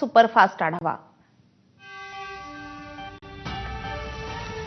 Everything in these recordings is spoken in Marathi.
सुपरफास्ट आढावा.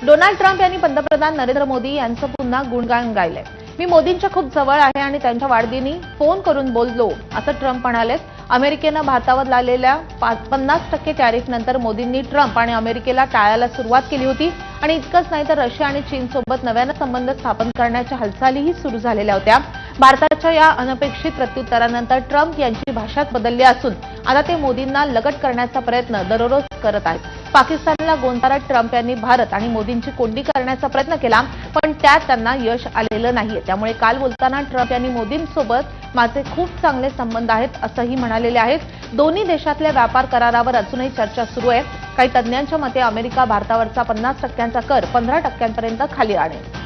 डोनाल्ड ट्रम्प यांनी पंतप्रधान नरेंद्र मोदी यांचं पुन्हा गुणगान गायलंय. मी मोदींच्या खूप जवळ आहे आणि त्यांच्या वाढदिनी फोन करून बोललो असं ट्रम्प म्हणालेत. अमेरिकेनं भारतावर लावलेल्या पाच- पन्नास टक्के टॅरिफनंतर मोदींनी ट्रम्प आणि अमेरिकेला टाळायला सुरुवात केली होती. आणि इतकंच नाही तर रशिया आणि चीनसोबत नव्यानं संबंध स्थापन करण्याच्या हालचालीही सुरू झालेल्या होत्या. भारताच्या या अनपेक्षित प्रत्युत्तरानंतर ट्रम्प यांची भाषाच बदलली असून आता ते मोदींना लगट करण्याचा प्रयत्न दररोज करत आहेत. पाकिस्तानला गोंतारत ट्रम्प यांनी भारत आणि मोदींची कोंडी करण्याचा प्रयत्न केला पण त्यात त्यांना यश आलेलं नाहीये. त्यामुळे काल बोलताना ट्रम्प यांनी मोदींसोबत माझे खूप चांगले संबंध आहेत असंही म्हणालेले आहेत. दोन्ही देशातल्या व्यापार करारावर अजूनही चर्चा सुरू आहे. काही तज्ज्ञांच्या मते अमेरिका भारतावरचा पन्नास टक्क्यांचा कर पंधरा टक्क्यांपर्यंत खाली आणेल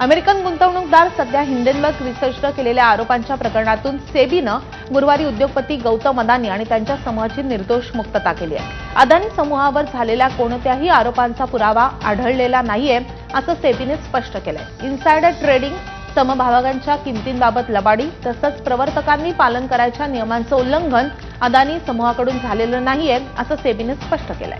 अमेरिकन गुंतवणूकदार सध्या हिंडेनबर्ग रिसर्चनं केलेल्या आरोपांच्या प्रकरणातून सेबीनं गुरुवारी उद्योगपती गौतम अदानी आणि त्यांच्या समूहाची निर्दोष मुक्तता केली आहे. अदानी समूहावर झालेल्या कोणत्याही आरोपांचा पुरावा आढळलेला नाहीये असं सेबीने स्पष्ट केलंय. इन्सायडर ट्रेडिंग समभागांच्या किमतींबाबत लबाडी तसंच प्रवर्तकांनी पालन करायच्या नियमांचं उल्लंघन अदानी समूहाकडून झालेलं नाहीये असं सेबीने स्पष्ट केलंय.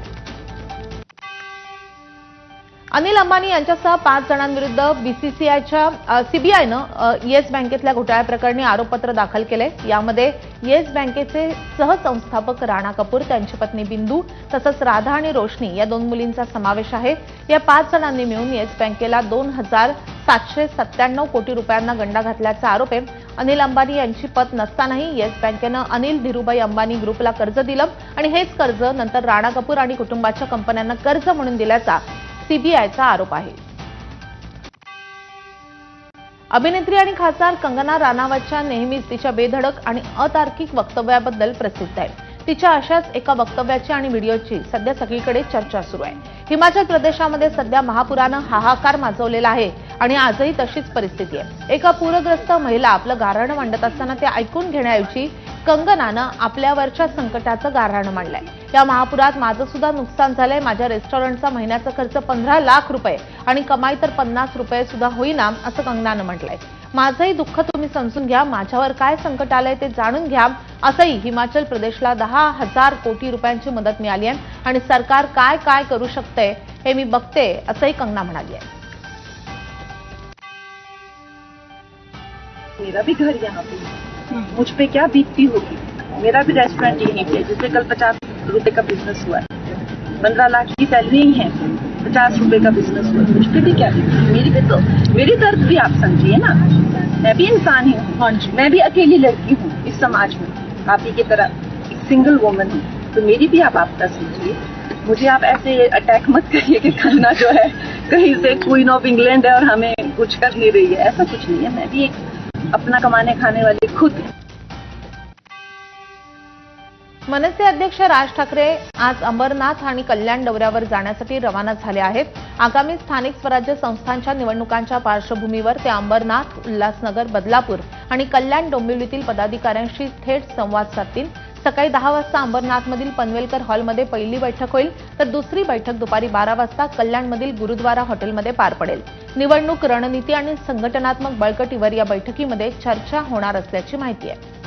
अनिल अंबानी यांच्यासह पाच जणांविरुद्ध बीसीसीआयच्या सीबीआयनं येस बँकेतल्या घोटाळ्याप्रकरणी आरोपपत्र दाखल केले. यामध्ये येस बँकेचे सहसंस्थापक राणा कपूर त्यांची पत्नी बिंदू तसंच राधा आणि रोशनी या दोन मुलींचा समावेश आहे. या पाच जणांनी मिळून येस बँकेला दोन हजार सातशे सत्त्याण्णव कोटी रुपयांना गंडा घातल्याचा आरोप आहे. अनिल अंबानी यांची पत नसतानाही येस बँकेनं अनिल धीरुभाई अंबानी ग्रुपला कर्ज दिलं आणि हेच कर्ज नंतर राणा कपूर आणि कुटुंबाच्या कंपन्यांना कर्ज म्हणून दिल्याचा सीबीआयचा आरोप आहे. अभिनेत्री आणि खासदार कंगना राणावतच्या नेहमीच तिच्या बेधडक आणि अतार्किक वक्तव्याबद्दल प्रसिद्ध आहे तिच्या अशाच एका वक्तव्याची आणि व्हिडिओची सध्या सगळीकडे चर्चा सुरू आहे. हिमाचल प्रदेशामध्ये सध्या महापुरानं हाहाकार माजवलेला आहे आणि आजही तशीच परिस्थिती आहे. एका पूरग्रस्त महिला आपलं गारण मांडत असताना ते ऐकून घेण्याऐवजी कंगनानं आपल्यावरच्या संकटाचं गाऱ्हाणं मांडलंय. या महापुरात माझं सुद्धा नुकसान झालंय. माझ्या रेस्टॉरंटचा महिन्याचा खर्च पंधरा लाख रुपये आणि कमाई तर पन्नास रुपये सुद्धा होईना असं कंगनानं म्हटलंय. माझंही दुःख तुम्ही समजून घ्या. माझ्यावर काय संकट आलंय ते जाणून घ्या. असंही हिमाचल प्रदेशला दहा हजार कोटी रुपयांची मदत मिळाली आहे आणि सरकार काय काय करू शकते हे मी बघते असंही कंगना म्हणाली आहे. मेरा भी घर यहाँ पे मुझ पे क्या बीतती होगी? मेरा भी रेस्टोरेंट यहीं पे है, जिससे कल पचास रुपए का बिज़नेस हुआ है। पंद्रह लाख की सैलरी ही है पचास रुपए का बिज़नेस हुआ मुझ पे भी क्या बीतती मेरी भी तो मेरी दर्द भी आप समझिए ना। मैं भी इंसान ही हूँ। मैं भी अकेली लड़की हूँ इस समाज में। आप ही की तरह एक सिंगल वुमन हूँ। तो मेरी भी आप आपदा समझिए। मुझे आप ऐसे अटैक मत करिए कि खाना जो है कहीं से क्वीन ऑफ़ इंग्लैंड है और हमें कुछ कर नहीं रही है। ऐसा कुछ नहीं है। मैं भी एक अपना कमाने खाने वाले खुद। मनसे अध्यक्ष राज ठाकरे आज अंबरनाथ आणि कल्याण दौऱ्यावर जाण्यासाठी रवाना झाले आहेत. आगामी स्थानिक स्वराज्य संस्थांच्या निवडणुकांच्या पार्श्वभूमीवर ते अंबरनाथ उल्हासनगर बदलापूर आणि कल्याण डोंबिवलीतील पदाधिकाऱ्यांशी थेट संवाद साधतील. सकाळी दहा वाजता अंबरनाथमधील पनवेलकर हॉलमध्ये पहिली बैठक होईल तर दुसरी बैठक दुपारी बारा वाजता कल्याणमधील गुरुद्वारा हॉटेलमध्ये पार पडेल. निवडणूक रणनीती आणि संघटनात्मक बळकटीवर या बैठकीमध्ये चर्चा होणार असल्याची माहिती आहे.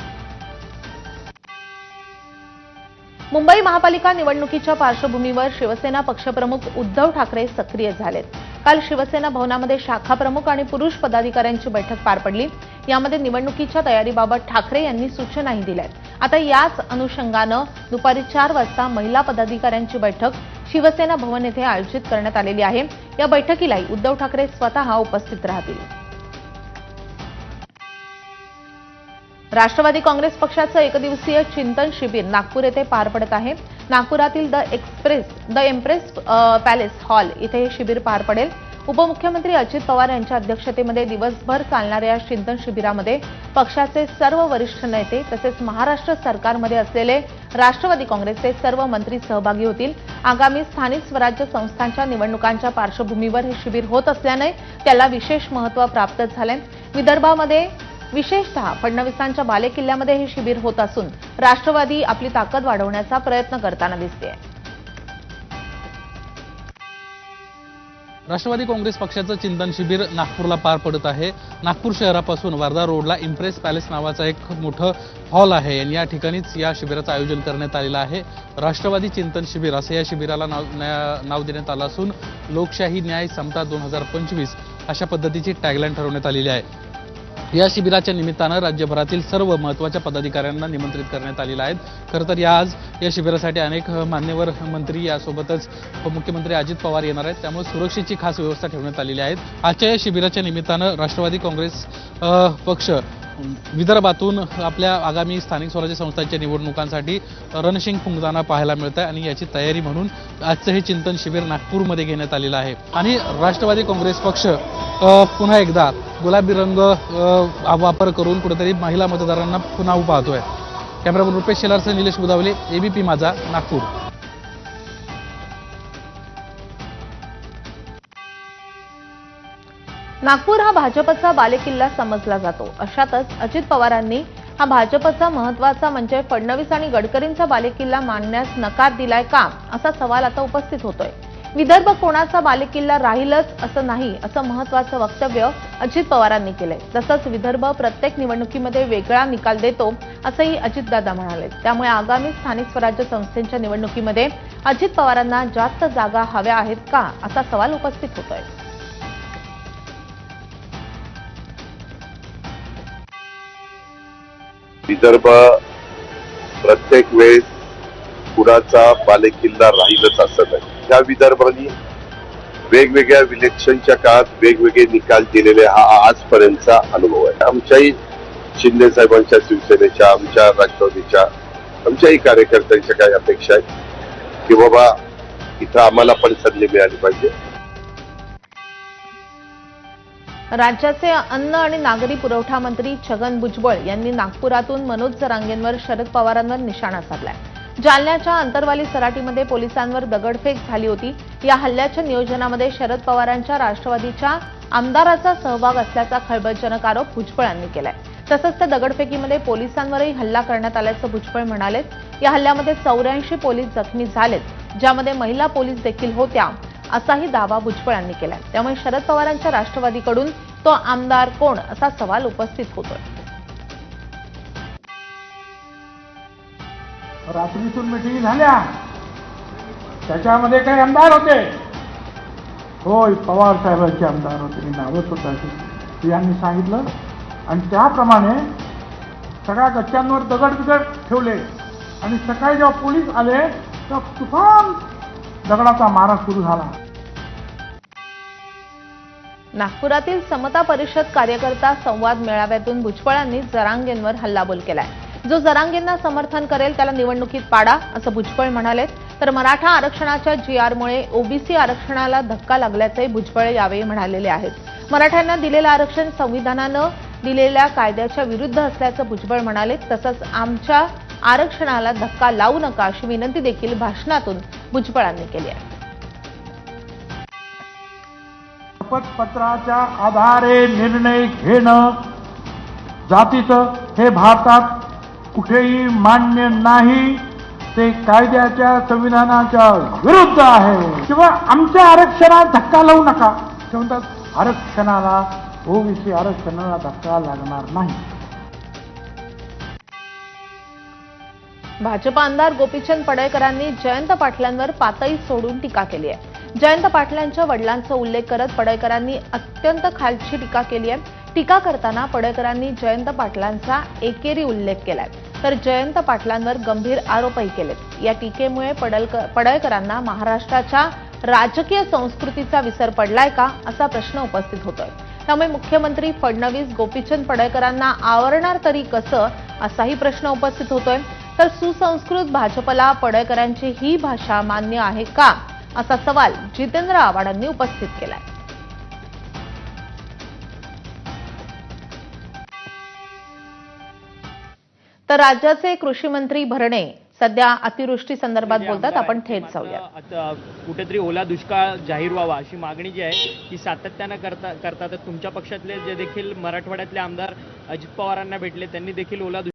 मुंबई महापालिका निवडणुकीच्या पार्श्वभूमीवर शिवसेना पक्षप्रमुख उद्धव ठाकरे सक्रिय झालेत. काल शिवसेना भवनामध्ये शाखा प्रमुख आणि पुरुष पदाधिकाऱ्यांची बैठक पार पडली. यामध्ये निवडणुकीच्या तयारीबाबत ठाकरे यांनी सूचनाही दिल्यात. आता याच अनुषंगानं दुपारी चार वाजता महिला पदाधिकाऱ्यांची बैठक शिवसेना भवन येथे आयोजित करण्यात आलेली आहे. या बैठकीलाही उद्धव ठाकरे स्वतः उपस्थित राहतील. राष्ट्रवादी काँग्रेस पक्षाचं एकदिवसीय चिंतन शिबिर नागपूर येथे पार पडत आहे. नागपुरातील the express the empress palace hall इथे हे शिबिर पार पडेल. उपमुख्यमंत्री अजित पवार यांच्या अध्यक्षतेमध्ये दिवसभर चालणाऱ्या या चिंतन शिबिरामध्ये पक्षाचे सर्व वरिष्ठ नेते तसेच महाराष्ट्र सरकारमध्ये असलेले राष्ट्रवादी काँग्रेसचे सर्व मंत्री सहभागी होतील. आगामी स्थानिक स्वराज्य संस्थांच्या निवडणुकांच्या पार्श्वभूमीवर हे शिबिर होत असल्याने त्याला विशेष महत्त्व प्राप्त झालंय विदर्भामध्ये विशेषतः फडणवीसांच्या बालेकिल्ल्यामध्ये हे शिबिर होत असून राष्ट्रवादी आपली ताकद वाढवण्याचा प्रयत्न करताना दिसते राष्ट्रवादी काँग्रेस पक्षाचं चिंतन शिबिर नागपूरला पार पडत आहे. नागपूर शहरापासून वर्धा रोडला इम्प्रेस पॅलेस नावाचा एक मोठं हॉल आहे. आणि या ठिकाणीच या शिबिराचं आयोजन करण्यात आलेलं आहे. राष्ट्रवादी चिंतन शिबिर असं या शिबिराला नाव नाव देण्यात आलं असून लोकशाही न्याय समता दोन हजार पंचवीस अशा पद्धतीची टॅगलाईन ठरवण्यात आलेली आहे. या शिबिराच्या निमित्तानं राज्यभरातील सर्व महत्त्वाच्या पदाधिकाऱ्यांना निमंत्रित करण्यात आलेलं आहे. खरं तर या आज या शिबिरासाठी अनेक मान्यवर मंत्री यासोबतच मुख्यमंत्री अजित पवार येणार आहेत. त्यामुळे सुरक्षेची खास व्यवस्था ठेवण्यात आलेली आहे. आजच्या या शिबिराच्या निमित्तानं राष्ट्रवादी काँग्रेस पक्ष विदर्भातून आपल्या आगामी स्थानिक स्वराज्य संस्थांच्या निवडणुकांसाठी रणशिंग फुंकताना पाहायला मिळत आहे आणि याची तयारी म्हणून आजचं हे चिंतन शिबिर नागपूरमध्ये घेण्यात आलेलं आहे. आणि राष्ट्रवादी काँग्रेस पक्ष पुन्हा एकदा गुलाबी रंग वापर करून कुठेतरी महिला मतदारांना पुन्हा पाहतोय कॅमेरामन रुपेश शेलारसह निलेश बुदावले एबीपी माझा नागपूर. नागपूर हा भाजपचा बालेकिल्ला समजला जातो. अशातच अजित पवारांनी हा भाजपचा महत्त्वाचा म्हणजे फडणवीस आणि गडकरींचा बालेकिल्ला मानण्यास नकार दिलाय का? असा सवाल आता उपस्थित होतोय. विदर्भ कोणाचा बालेकिल्ला राहीलच असं नाही असं महत्वाचं वक्तव्य अजित पवारांनी केलंय. तसंच विदर्भ प्रत्येक निवडणुकीमध्ये वेगळा निकाल देतो असंही अजितदादा म्हणाले. त्यामुळे आगामी स्थानिक स्वराज्य संस्थेच्या निवडणुकीमध्ये अजित पवारांना जास्त जागा हव्या आहेत का? असा सवाल उपस्थित होतोय. विदर्भ प्रत्येक वेळेस कुणाचा बालेकिल्ला राहीलच असं नाही. त्या विदर्भाने वेगवेगळ्या इलेक्शनच्या काळात वेगवेगळे निकाल दिलेले हा आजपर्यंतचा अनुभव आहे. आमच्याही शिंदे साहेबांच्या शिवसेनेच्या आमच्या राष्ट्रवादीच्या आमच्याही कार्यकर्त्यांच्या काही अपेक्षा आहेत की बाबा इथं आम्हाला पण संधी मिळाली पाहिजे. राज्याचे अन्न आणि नागरी पुरवठा मंत्री छगन भुजबळ यांनी नागपुरातून मनोज जरांगेंवर शरद पवारांवर निशाणा साधलाय. जालन्याच्या अंतरवाली सराटीमध्ये पोलिसांवर दगडफेक झाली होती. या हल्ल्याच्या नियोजनामध्ये शरद पवारांच्या राष्ट्रवादीच्या आमदाराचा सहभाग असल्याचा खळबळजनक आरोप भुजबळ यांनी केलाय. तसंच त्या दगडफेकीमध्ये पोलिसांवरही हल्ला करण्यात आल्याचं भुजबळ म्हणालेत. या हल्ल्यामध्ये चौऱ्याऐंशी पोलीस जखमी झालेत ज्यामध्ये महिला पोलीस देखील होत्या. असाही दावा भुजबळ यांनी केलाय. त्यामुळे शरद पवारांच्या राष्ट्रवादीकडून तो आमदार कोण असा सवाल उपस्थित होतोय. रात्रीतून मिटिंग झाल्या. त्याच्यामध्ये काही आमदार होते. होय पवार साहेबांचे आमदार होते. मी नावच होता यांनी सांगितलं. आणि त्याप्रमाणे सगळ्या गच्च्यांवर दगड बिगड ठेवले. आणि सकाळी जेव्हा पोलीस आले तेव्हा तुफान दगडाचा मारा सुरू झाला. नागपुरातील समता परिषद कार्यकर्ता संवाद मेळाव्यातून भुजबळांनी जरांगेंवर हल्लाबोल केलाय. जो जरांगेंना समर्थन करेल त्याला निवडणुकीत पाडा असं भुजबळ म्हणाले तर मराठा आरक्षणाच्या जी आरमुळे ओबीसी आरक्षणाला धक्का लागल्याचंही भुजबळ यावेळी म्हणालेले आहेत. मराठ्यांना दिलेलं आरक्षण संविधानानं दिलेल्या कायद्याच्या विरुद्ध असल्याचं भुजबळ म्हणाले तसंच आमच्या आरक्षणाला धक्का लावू नका अशी विनंती देखील भाषणातून भुजबळांनी केली आहे. शपथपत्राच्या आधारे निर्णय घेणं जातीचं हे भारतात कुठेही मान्य नाही. ते कायद्याच्या संविधानाच्या विरुद्ध आहे. किंवा आमच्या आरक्षणात धक्का लावू नका. ते म्हणतात आरक्षणाला ओबीसी आरक्षणाला धक्का लागणार नाही. भाजप आमदार गोपीचंद पडळकरांनी जयंत पाटलांवर पातळी सोडून टीका केली आहे. जयंत पाटलांच्या वडिलांचा उल्लेख करत पडळकरांनी अत्यंत खालची टीका केली आहे. टीका करताना पडळकरांनी जयंत पाटलांचा एकेरी उल्लेख केलाय. तर जयंत पाटलांवर गंभीर आरोपही केलेत. या टीकेमुळे पडळकर पडळकरांना महाराष्ट्राच्या राजकीय संस्कृतीचा विसर पडलाय का असा प्रश्न उपस्थित होतोय. त्यामुळे मुख्यमंत्री फडणवीस गोपीचंद पडळकरांना आवरणार तरी कसं असाही प्रश्न उपस्थित होतोय. तर सुसंस्कृत भाजपला पडळकरांची ही भाषा मान्य आहे का? असा सवाल जितेंद्र आव्हाडांनी उपस्थित केलाय. तर राज्याचे कृषी मंत्री भरणे सध्या अतिवृष्टी संदर्भात बोलतात. आपण थेट जाऊया कुठेतरी ओला दुष्काळ जाहीर व्हावा अशी मागणी जी आहे ती सातत्यानं करता करतात. तुमच्या पक्षातले जे देखील मराठवाड्यातले आमदार अजित पवारांना भेटले त्यांनी देखील ओला